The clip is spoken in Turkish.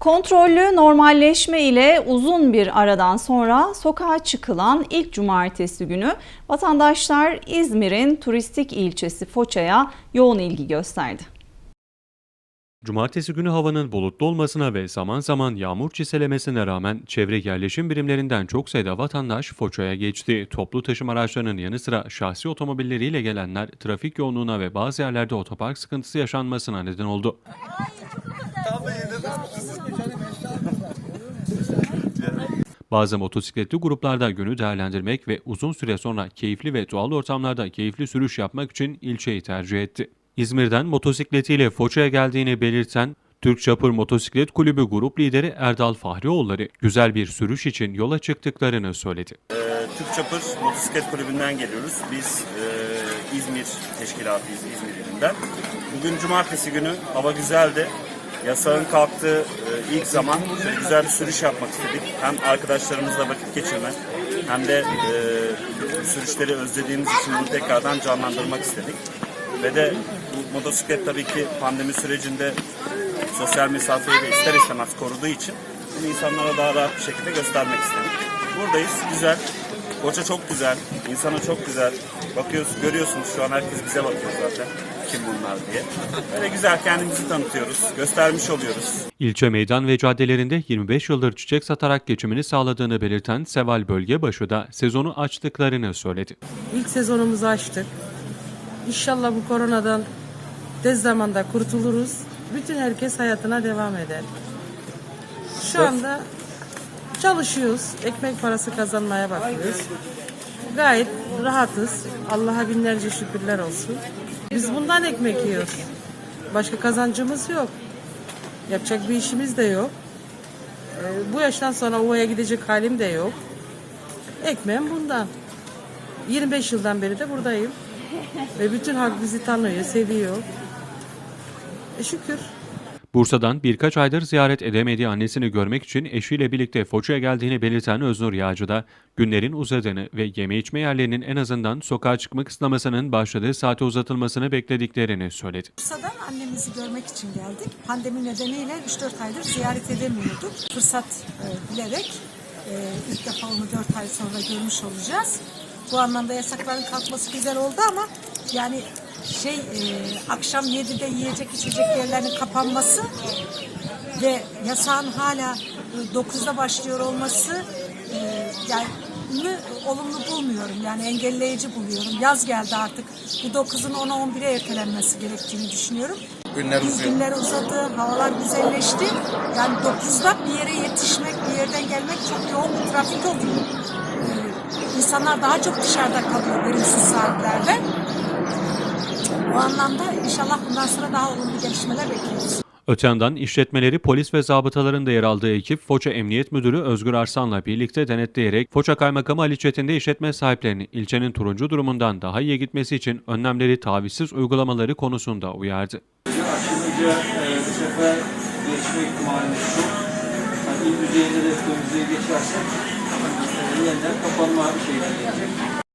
Kontrollü normalleşme ile uzun bir aradan sonra sokağa çıkılan ilk cumartesi günü vatandaşlar İzmir'in turistik ilçesi Foça'ya yoğun ilgi gösterdi. Cumartesi günü havanın bulutlu olmasına ve zaman zaman yağmur çiselemesine rağmen çevre yerleşim birimlerinden çok sayıda vatandaş Foça'ya geçti. Toplu taşıma araçlarının yanı sıra şahsi otomobilleriyle gelenler trafik yoğunluğuna ve bazı yerlerde otopark sıkıntısı yaşanmasına neden oldu. Bazı motosikletli gruplarda günü değerlendirmek ve uzun süre sonra keyifli ve doğal ortamlarda keyifli sürüş yapmak için ilçeyi tercih etti. İzmir'den motosikletiyle Foça'ya geldiğini belirten Türk Çapır Motosiklet Kulübü grup lideri Erdal Fahrioğulları güzel bir sürüş için yola çıktıklarını söyledi. Ee, Türk Çapır Motosiklet Kulübü'nden geliyoruz. Biz e, İzmir teşkilatıyız İzmir ilinden. Bugün cumartesi günü hava güzeldi. Yasağın kalktığı e, ilk zaman güzel bir sürüş yapmak istedik. Hem arkadaşlarımızla vakit geçirmek hem de e, sürüşleri özlediğimiz için bunu tekrardan canlandırmak istedik. Ve de bu motosiklet tabii ki pandemi sürecinde sosyal mesafeyi de ister istemez koruduğu için bunu insanlara daha rahat bir şekilde göstermek istedik. Buradayız, güzel. Koça çok güzel, insana çok güzel. Bakıyoruz, görüyorsunuz şu an herkes bize bakıyor zaten. Kim bunlar diye. Böyle güzel kendimizi tanıtıyoruz, göstermiş oluyoruz. İlçe meydan ve caddelerinde 25 yıldır çiçek satarak geçimini sağladığını belirten Seval Bölgebaşı da sezonu açtıklarını söyledi. İlk sezonumuzu açtık. İnşallah bu koronadan tez zamanda kurtuluruz. Bütün herkes hayatına devam eder. Şu anda çalışıyoruz. Ekmek parası kazanmaya bakıyoruz. Gayet rahatız. Allah'a binlerce şükürler olsun. Biz bundan ekmek yiyoruz. Başka kazancımız yok. Yapacak bir işimiz de yok. Ee, Bu yaştan sonra ovaya gidecek halim de yok. Ekmeğim bundan. 25 yıldan beri de buradayım. Ve bütün halk bizi tanıyor, seviyor. E şükür. Bursa'dan birkaç aydır ziyaret edemediği annesini görmek için eşiyle birlikte Foça'ya geldiğini belirten Öznur Yağcı da günlerin uzadığını ve yeme içme yerlerinin en azından sokağa çıkma kısıtlamasının başladığı saate uzatılmasını beklediklerini söyledi. Bursa'dan annemizi görmek için geldik. Pandemi nedeniyle 3-4 aydır ziyaret edemiyorduk. Fırsat e, bilerek e, ilk defa onu 4 ay sonra görmüş olacağız. Bu anlamda yasakların kalkması güzel oldu ama yani şey e, akşam 7'de yiyecek içecek yerlerinin kapanması ve yasağın hala e, 9'da başlıyor olması e, yani mü olumlu bulmuyorum. Yani engelleyici buluyorum. Yaz geldi artık. Bu 9'un 10'a 11'e ertelenmesi gerektiğini düşünüyorum. Günler uzuyor. Günler uzadı, havalar güzelleşti. Yani 9'da bir yere yetişmek, bir yerden gelmek çok yoğun bir trafik oluyor. İnsanlar daha çok dışarıda kalıyor verimsiz saatlerde. O anlamda inşallah bundan sonra daha olumlu gelişmeler bekliyoruz. Öte yandan işletmeleri polis ve zabıtaların da yer aldığı ekip Foça Emniyet Müdürü Özgür Arslan'la birlikte denetleyerek Foça Kaymakamı Ali Çetin de işletme sahiplerini ilçenin turuncu durumundan daha iyi gitmesi için önlemleri tavizsiz uygulamaları konusunda uyardı. aşınınca e, bu sefer geçme ihtimalimiz çok. İl düzeyinde de ülke düzeye geçersek e, yeniden kapanma şeyine gelecek.